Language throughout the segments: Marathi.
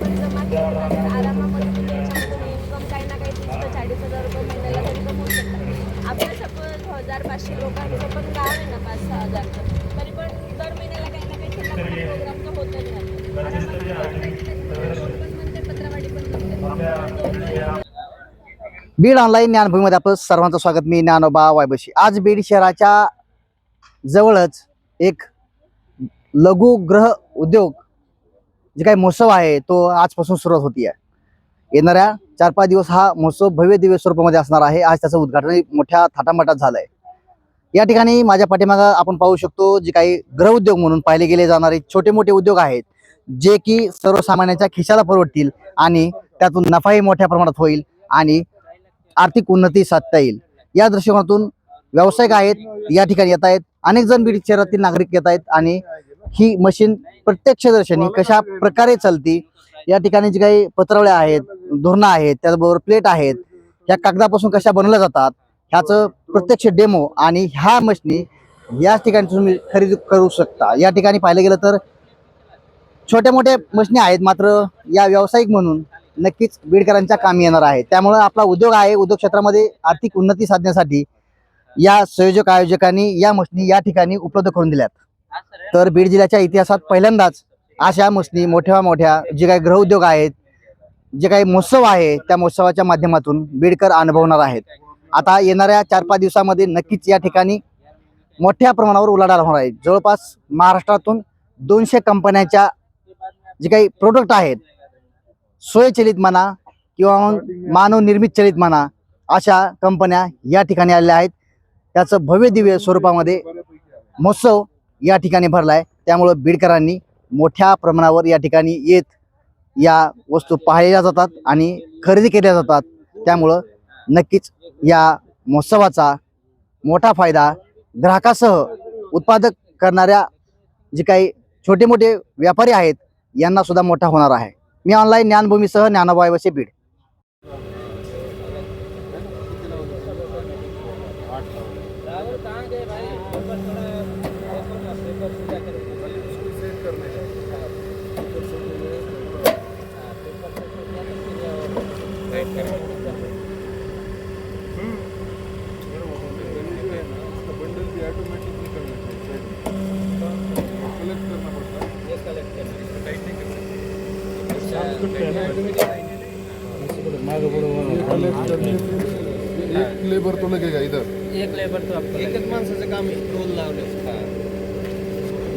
पंधरा हजार रुपये पण जमा केले तर आरामामध्ये तुम्ही याच्यामधून इन्कम काही ना काही तीस ते चाळीस हजार रुपये महिन्याला तरी कमवू शकता. आपलं सपोज हजार पाचशे लोकांचं पण गाव आहे ना पाच सहा हजारचं तरी. पण दर महिन्याला काही ना काही छोटा मोठा प्रोग्राम तर होतच राहतो पण म्हणते पत्रवाडी पण म्हणते बीड ऑनलाईन ज्ञानभूमीमध्ये आपलं सर्वांचं स्वागत. मी ज्ञानोबा वायबशी. आज बीड शहराच्या जवळच एक लघुग्रह उद्योग जे काही महोत्सव आहे तो आजपासून सुरुवात होती आहे येणाऱ्या चार पाच दिवस हा महोत्सव भव्य दिव्य स्वरूपामध्ये असणार आहे. आज त्याचं उद्घाटन मोठ्या थाटामाटात झालं आहे या ठिकाणी माझ्या पाठीमागं आपण पाहू शकतो जे काही ग्रह उद्योग म्हणून पाहिले गेले जाणारे छोटे मोठे उद्योग आहेत जे की सर्वसामान्यांच्या खिशाला परवडतील आणि त्यातून नफाही मोठ्या प्रमाणात होईल आणि आर्थिक उन्नती साधता येईल. या दृष्टिकोनातून व्यावसायिक आहेत या ठिकाणी येत आहेत अनेक जण बीड शहरातील नागरिक येत आहेत आणि ही मशीन प्रत्यक्षदर्शनी कशा प्रकारे चालती या ठिकाणी जी काही पत्रावळ्या आहेत धोरणं आहेत त्याचबरोबर प्लेट आहेत ह्या कागदापासून कशा बनवल्या जातात ह्याचं प्रत्यक्ष डेमो आणि ह्या मशनी या ठिकाणी तुम्ही खरेदी करू शकता. या ठिकाणी पाहिलं गेलं तर छोट्या मोठ्या मशनी आहेत मात्र या व्यावसायिक म्हणून नक्कीच बीडकरांच्या कामी येणार आहे त्यामुळं आपला उद्योग आहे उद्योग क्षेत्रामध्ये आर्थिक उन्नती साधण्यासाठी या संयोजक आयोजकांनी या मशनी या ठिकाणी उपलब्ध करून दिल्यात. तर बीड जिल्ह्याच्या इतिहासात पहिल्यांदाच अशा मशनी मोठ्या मोठ्या जे काही गृहउद्योग आहेत जे काही महोत्सव आहे त्या महोत्सवाच्या माध्यमातून बीडकर अनुभवणार आहेत. आता येणाऱ्या चार पाच दिवसामध्ये नक्कीच या ठिकाणी मोठ्या प्रमाणावर उलाढाल होणार आहे. जवळपास महाराष्ट्रातून दोनशे कंपन्यांच्या जे काही प्रोडक्ट आहेत स्वयंचलित म्हणा किंवा मग मानव निर्मित चलित म्हणा अशा कंपन्या या ठिकाणी आलेल्या आहेत. त्याचं भव्य दिव्य स्वरूपामध्ये महोत्सव या ठिकाणी भरला आहे त्यामुळं बीडकरांनी मोठ्या प्रमाणावर या ठिकाणी येत या वस्तू पाहिल्या जातात आणि खरेदी केल्या जातात. त्यामुळं नक्कीच या महोत्सवाचा मोठा फायदा ग्राहकासह उत्पादक करणाऱ्या जे काही छोटे मोठे व्यापारी आहेत यांना सुद्धा मोठा होणार आहे. मी ऑनलाईन ज्ञानभूमीसह ज्ञानोबाई वसे बीड एक लेबर तो लगेगा इधर। एक लेबर तो आपको एक माणसाचं काम आहे रोल लावले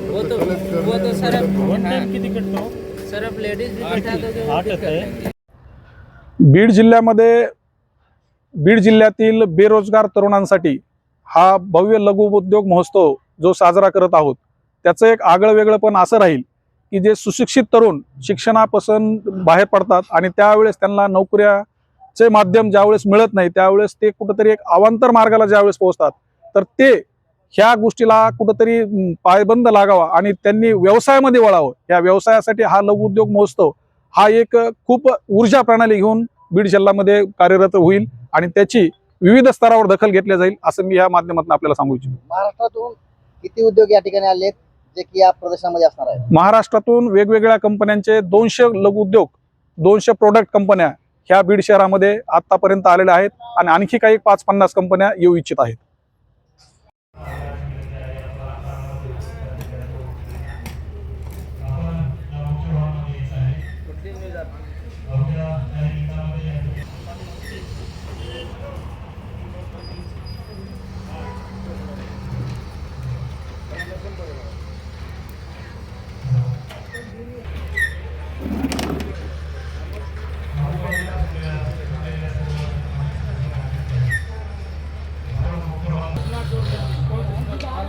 वो तो वो तो सर मतलब हाँ, सर अब लेडीज भी बैठा तो नहीं। बीड जिल्ह्यामध्ये बीड जिल्ह्यातील बेरोजगार तरुणांसाठी हा भव्य लघु उद्योग महोत्सव जो साजरा करत आहोत त्याचं एक आगळं वेगळं पण असं राहील की जे सुशिक्षित तरुण शिक्षणापासून बाहेर पडतात आणि त्यावेळेस त्यांना नोकऱ्याचे माध्यम ज्यावेळेस मिळत नाही त्यावेळेस ते कुठंतरी एक अवांतर मार्गाला ज्यावेळेस पोहोचतात तर ते ह्या गोष्टीला कुठंतरी पायबंद लागावा आणि त्यांनी व्यवसायामध्ये वळावं. या व्यवसायासाठी हा लघु उद्योग महोत्सव हा एक खूप ऊर्जा प्रणाली घेऊन बीड जिल्ह्यामध्ये कार्यरत होईल आणि त्याची विविध स्तरावर दखल घेतली जाईल असं मी या माध्यमातून आपल्याला सांगू इच्छितो. महाराष्ट्रातून किती उद्योग या ठिकाणी आले जे की या प्रदर्शनामध्ये असणार आहे महाराष्ट्रातून वेगवेगळ्या कंपन्यांचे दोनशे लघु उद्योग दोनशे प्रोडक्ट कंपन्या ह्या बीड शहरामध्ये आतापर्यंत आलेल्या आहेत आणि आणखी काही पाच पन्नास कंपन्या येऊ इच्छित आहेत.